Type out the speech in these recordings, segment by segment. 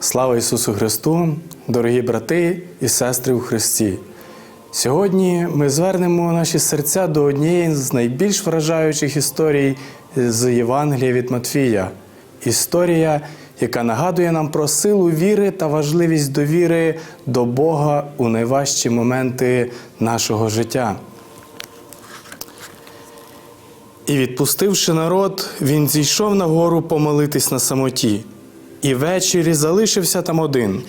Слава Ісусу Христу, дорогі брати і сестри у Христі! Сьогодні ми звернемо наші серця до однієї з найбільш вражаючих історій з Євангелія від Матфія. Історія, яка нагадує нам про силу віри та важливість довіри до Бога у найважчі моменти нашого життя. І відпустивши народ, він зійшов на гору помолитись на самоті, і ввечері залишився там один,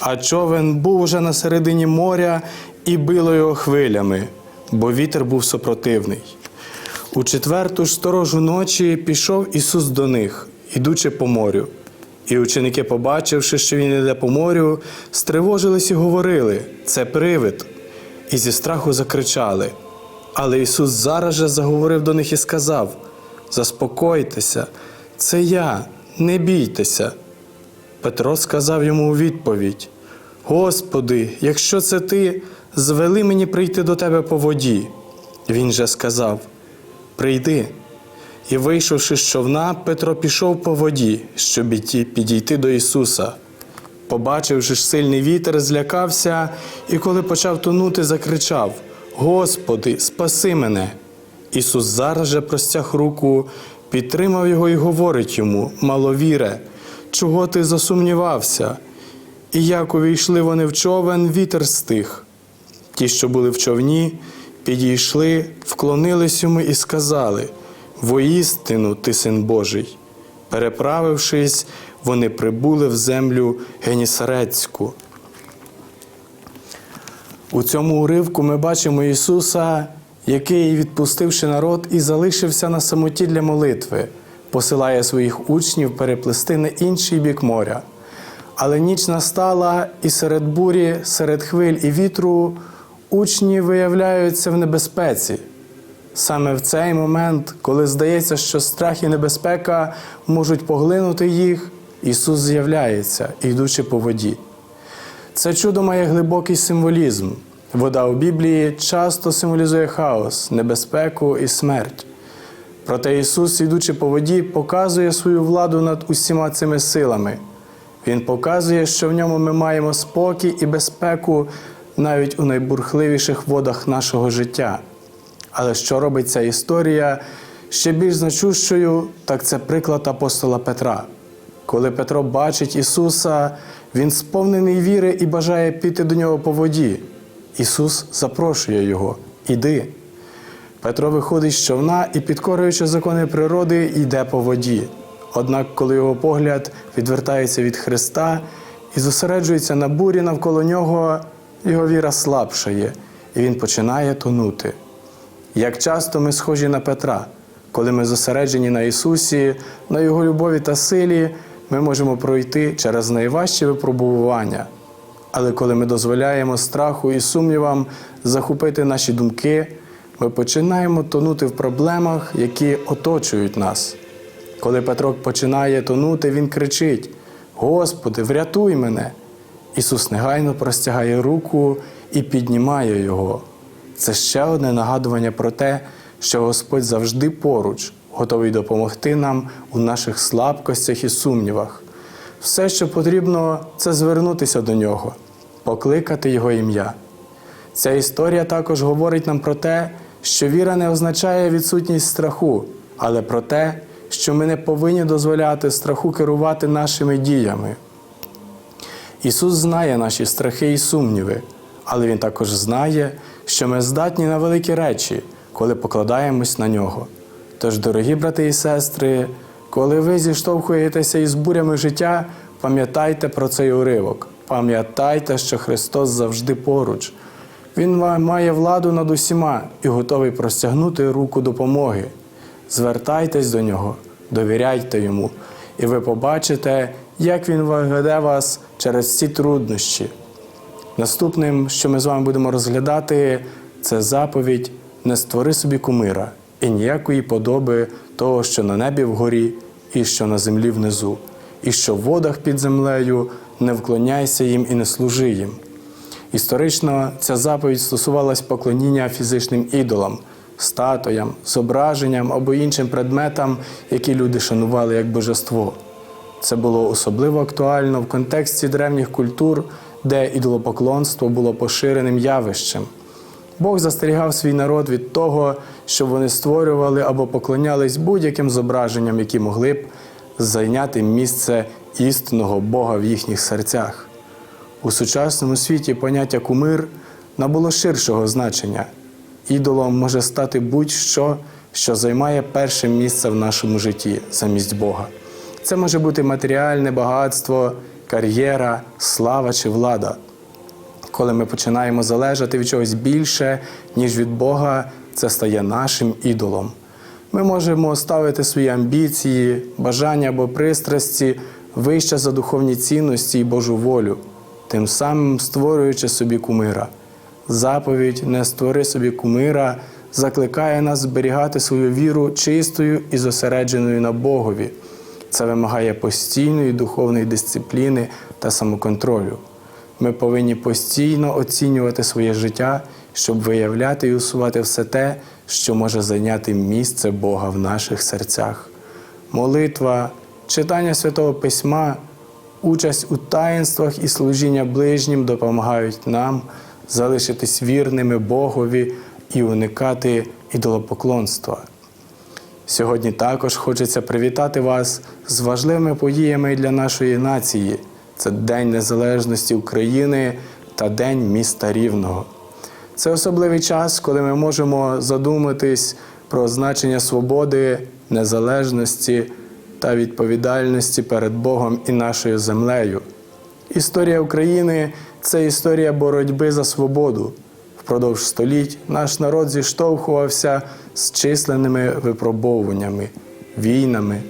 а човен був уже на середині моря і било його хвилями, бо вітер був супротивний. У четверту ж сторожу ночі пішов Ісус до них, ідучи по морю. І ученики, побачивши, що він іде по морю, стривожились і говорили: це привид, і зі страху закричали. Але Ісус зараз же заговорив до них і сказав: Заспокойтеся, це я, не бійтеся. Петро сказав йому у відповідь: Господи, якщо це ти, звели мені прийти до тебе по воді. Він же сказав: Прийди. І, вийшовши з човна, Петро пішов по воді, щоб підійти до Ісуса. Побачивши ж сильний вітер, злякався, і коли почав тонути, закричав: Господи, спаси мене! Ісус зараз же простяг руку, підтримав його і говорить йому: Маловіре, чого ти засумнівався? І як увійшли вони в човен, вітер стих. Ті, що були в човні, підійшли, вклонились йому і сказали: Воістину ти син Божий. Переправившись, вони прибули в землю Генісарецьку. У цьому уривку ми бачимо Ісуса, який, відпустивши народ, і залишився на самоті для молитви, посилає своїх учнів переплисти на інший бік моря. Але ніч настала, і серед бурі, серед хвиль і вітру учні виявляються в небезпеці. Саме в цей момент, коли здається, що страх і небезпека можуть поглинути їх, Ісус з'являється, йдучи по воді. Це чудо має глибокий символізм. Вода у Біблії часто символізує хаос, небезпеку і смерть. Проте Ісус, йдучи по воді, показує свою владу над усіма цими силами. Він показує, що в ньому ми маємо спокій і безпеку навіть у найбурхливіших водах нашого життя. Але що робить ця історія ще більш значущою, так це приклад апостола Петра. Коли Петро бачить Ісуса, він сповнений віри і бажає піти до нього по воді. Ісус запрошує його Іди. Петро виходить з човна і, підкорюючи закони природи, йде по воді. Однак, коли його погляд відвертається від Христа і зосереджується на бурі навколо нього, його віра слабшає, і він починає тонути. Як часто ми схожі на Петра, коли ми зосереджені на Ісусі, на Його любові та силі, ми можемо пройти через найважчі випробування. Але коли ми дозволяємо страху і сумнівам захопити наші думки, ми починаємо тонути в проблемах, які оточують нас. Коли Петро починає тонути, він кричить: Господи, врятуй мене! Ісус негайно простягає руку і піднімає його. Це ще одне нагадування про те, що Господь завжди поруч, готовий допомогти нам у наших слабкостях і сумнівах. Все, що потрібно, це звернутися до нього, покликати Його ім'я. Ця історія також говорить нам про те, що віра не означає відсутність страху, але про те, що ми не повинні дозволяти страху керувати нашими діями. Ісус знає наші страхи і сумніви, але Він також знає, що ми здатні на великі речі, коли покладаємось на нього. Тож, дорогі брати і сестри, коли ви зіштовхуєтеся із бурями життя, пам'ятайте про цей уривок. Пам'ятайте, що Христос завжди поруч. Він має владу над усіма і готовий простягнути руку допомоги. Звертайтесь до нього, довіряйте йому, і ви побачите, як він веде вас через ці труднощі. Наступним, що ми з вами будемо розглядати, це заповідь не створи собі кумира і ніякої подоби того, що на небі вгорі, і що на землі внизу, і що в водах під землею не вклоняйся їм і не служи їм. Історично ця заповідь стосувалась поклоніння фізичним ідолам, статуям, зображенням або іншим предметам, які люди шанували як божество. Це було особливо актуально в контексті древніх культур, де ідолопоклонство було поширеним явищем. Бог застерігав свій народ від того, що вони створювали або поклонялись будь-яким зображенням, які могли б зайняти місце істинного Бога в їхніх серцях. У сучасному світі поняття кумир набуло ширшого значення. Ідолом може стати будь-що, що займає перше місце в нашому житті замість Бога. Це може бути матеріальне багатство, кар'єра, слава чи влада. Коли ми починаємо залежати від чогось більше, ніж від Бога, це стає нашим ідолом. Ми можемо ставити свої амбіції, бажання або пристрасті вище за духовні цінності і Божу волю, тим самим створюючи собі кумира. Заповідь не створи собі кумира закликає нас зберігати свою віру чистою і зосередженою на Богові. Це вимагає постійної духовної дисципліни та самоконтролю. Ми повинні постійно оцінювати своє життя, щоб виявляти і усувати все те, що може зайняти місце Бога в наших серцях. Молитва, читання святого письма, участь у таїнствах і служіння ближнім допомагають нам залишитись вірними Богові і уникати ідолопоклонства. Сьогодні також хочеться привітати вас з важливими подіями для нашої нації. Це День Незалежності України та День міста Рівного. Це особливий час, коли ми можемо задуматись про значення свободи, незалежності та відповідальності перед Богом і нашою землею. Історія України це історія боротьби за свободу. Впродовж століть наш народ зіштовхувався з численними випробовуваннями, війнами,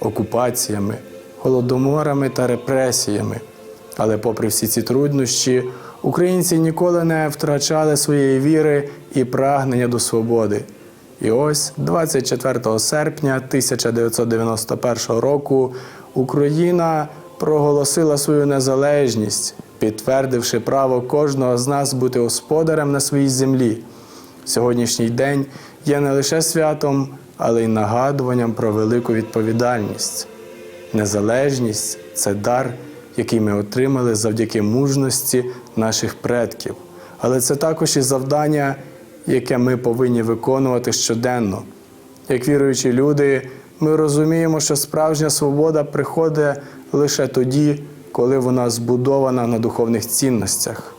окупаціями, голодоморами та репресіями. Але, попри всі ці труднощі, українці ніколи не втрачали своєї віри і прагнення до свободи. І ось 24 серпня 1991 року Україна проголосила свою незалежність, підтвердивши право кожного з нас бути господарем на своїй землі. Сьогоднішній день є не лише святом, але й нагадуванням про велику відповідальність. Незалежність це дар, який ми отримали завдяки мужності наших предків. Але це також і завдання, яке ми повинні виконувати щоденно. Як віруючі люди, ми розуміємо, що справжня свобода приходить лише тоді, коли вона збудована на духовних цінностях.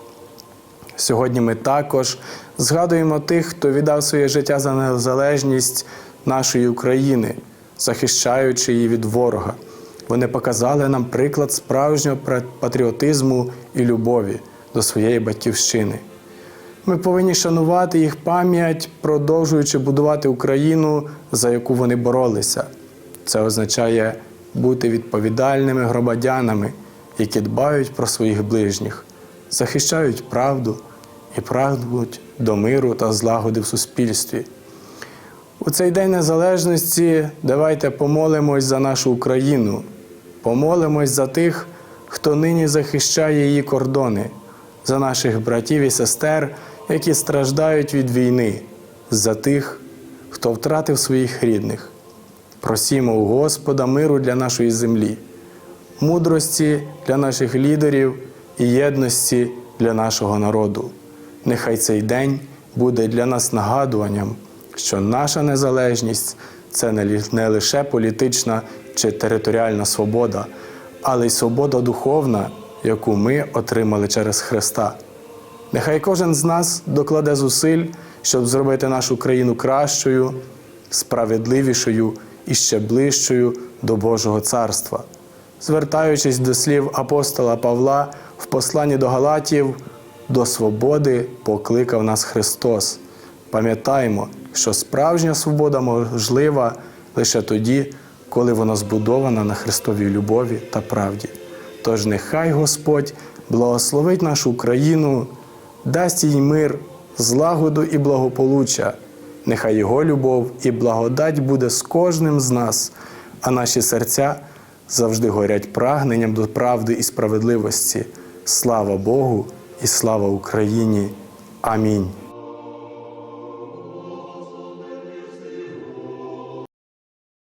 Сьогодні ми також згадуємо тих, хто віддав своє життя за незалежність нашої України, захищаючи її від ворога. Вони показали нам приклад справжнього патріотизму і любові до своєї батьківщини. Ми повинні шанувати їх пам'ять, продовжуючи будувати Україну, за яку вони боролися. Це означає бути відповідальними громадянами, які дбають про своїх ближніх, захищають правду і прагнуть до миру та злагоди в суспільстві. У цей День Незалежності давайте помолимось за нашу Україну, помолимось за тих, хто нині захищає її кордони, за наших братів і сестер, які страждають від війни, за тих, хто втратив своїх рідних. Просімо у Господа миру для нашої землі, мудрості для наших лідерів і єдності для нашого народу. Нехай цей день буде для нас нагадуванням, що наша незалежність це не лише політична чи територіальна свобода, але й свобода духовна, яку ми отримали через Христа. Нехай кожен з нас докладе зусиль, щоб зробити нашу країну кращою, справедливішою і ще ближчою до Божого царства. Звертаючись до слів апостола Павла в посланні до Галатів, до свободи покликав нас Христос. Пам'ятаємо, що справжня свобода можлива лише тоді, коли вона збудована на Христовій любові та правді. Тож нехай Господь благословить нашу Україну, дасть їй мир, злагоду і благополуччя. Нехай Його любов і благодать буде з кожним з нас, а наші серця завжди горять прагненням до правди і справедливості. Слава Богу і слава Україні. Амінь.